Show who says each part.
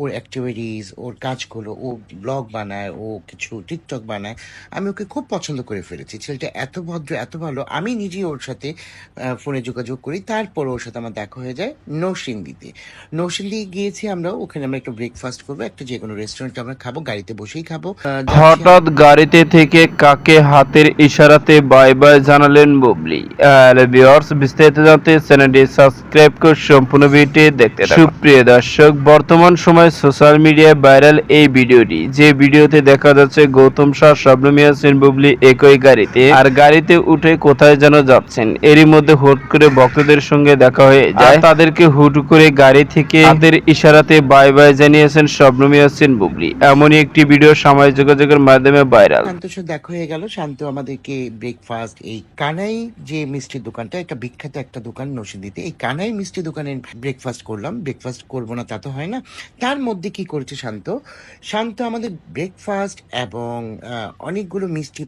Speaker 1: ওর activities ওর কাজগুলো ও blog বানায় ও কিছু টিকটক বানায় আমি ওকে খুব পছন্দ করে ফেলেছি। ছেলেটা এত ভদ্র এত ভালো আমি নিজেই ওর সাথে ফোনে যোগাযোগ করি। তারপর ওর সাথে আমার দেখা হয়ে যায় নৌসিন্দিতে নৌসিন্দি গিয়েছি আমরা ওখানে আমরা একটু ব্রেকফাস্ট করব একটা যে কোনো রেস্টুরেন্টে আমরা খাব গাড়িতে বসেই খাব।
Speaker 2: হঠাৎ গাড়িতে থেকে কাকে হাতের ইশারাতে বাই বাই জানালেন বুবলি। আর ভিউয়ার্স বিস্তারিত জানতে চ্যানেলটি সাবস্ক্রাইব করে সম্পূর্ণ ভিডিওটি দেখতে থাকুন। সুপ্রিয় দর্শক বর্তমান সময়ে সোশ্যাল মিডিয়ায় ভাইরাল এই ভিডিওটি। যে ভিডিওতে দেখা যাচ্ছে গৌতম শাহ শবনম ইয়াসিন বুবলি একই গাড়িতে আর গাড়িতে উঠে কোথায় যেন যাচ্ছেন। এরই মধ্যে হুট করে ভক্তদের সঙ্গে দেখা হয়ে যায়। তাদেরকে হুট করে গাড়ি থেকে হাতের ইশারাতে বাই বাই জানিয়েছেন শবনম ইয়াসিন বুবলি। এমনই একটি ভিডিও সামাজিক যোগাযোগের মাধ্যমে ভাইরাল।
Speaker 1: দেখা হয়ে গেল। শান্ত আমাদেরকে ব্রেকফাস্ট এই কানাই যে মিষ্টির দোকানটা একটা বিখ্যাত একটা দোকান নসিদিতে এই কানাই মিষ্টি দোকানে ব্রেকফাস্ট করলাম। ব্রেকফাস্ট করব না তা তো হয় না। তার মধ্যে কি করেছে শান্ত? শান্ত আমাদের ব্রেকফাস্ট এবং অনেকগুলো মিষ্টি